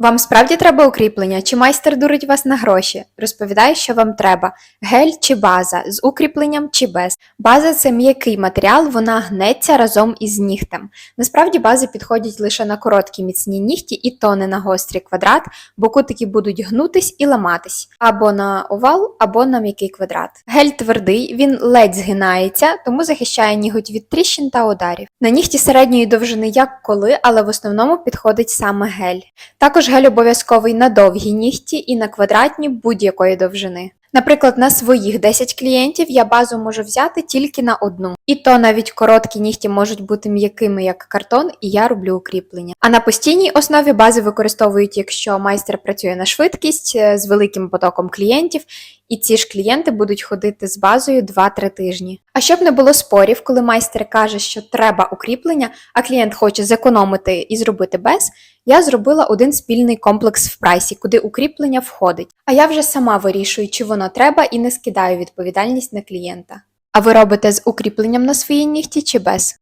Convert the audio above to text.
Вам справді треба укріплення, чи майстер дурить вас на гроші? Розповідаю, що вам треба: гель чи база, з укріпленням чи без. База це м'який матеріал, вона гнеться разом із нігтем. Насправді бази підходять лише на короткі міцні нігті і то не на гострий квадрат, бо кутики будуть гнутись і ламатись або на овал, або на м'який квадрат. Гель твердий, він ледь згинається, тому захищає ніготь від тріщин та ударів. На нігті середньої довжини як коли, але в основному підходить саме гель. Також гель обов'язковий на довгі нігті і на квадратні будь-якої довжини. Наприклад, на своїх 10 клієнтів я базу можу взяти тільки на одну. І то навіть короткі нігті можуть бути м'якими як картон, і я роблю укріплення. А на постійній основі бази використовують, якщо майстер працює на швидкість е, з великим потоком клієнтів, і ці ж клієнти будуть ходити з базою 2-3 тижні. А щоб не було спорів, коли майстер каже, що треба укріплення, а клієнт хоче зекономити і зробити без, я зробила один спільний комплекс в прайсі, куди укріплення входить. А я вже сама вирішую, чи воно треба, і не скидаю відповідальність на клієнта. А ви робите з укріпленням на свої нігті чи без?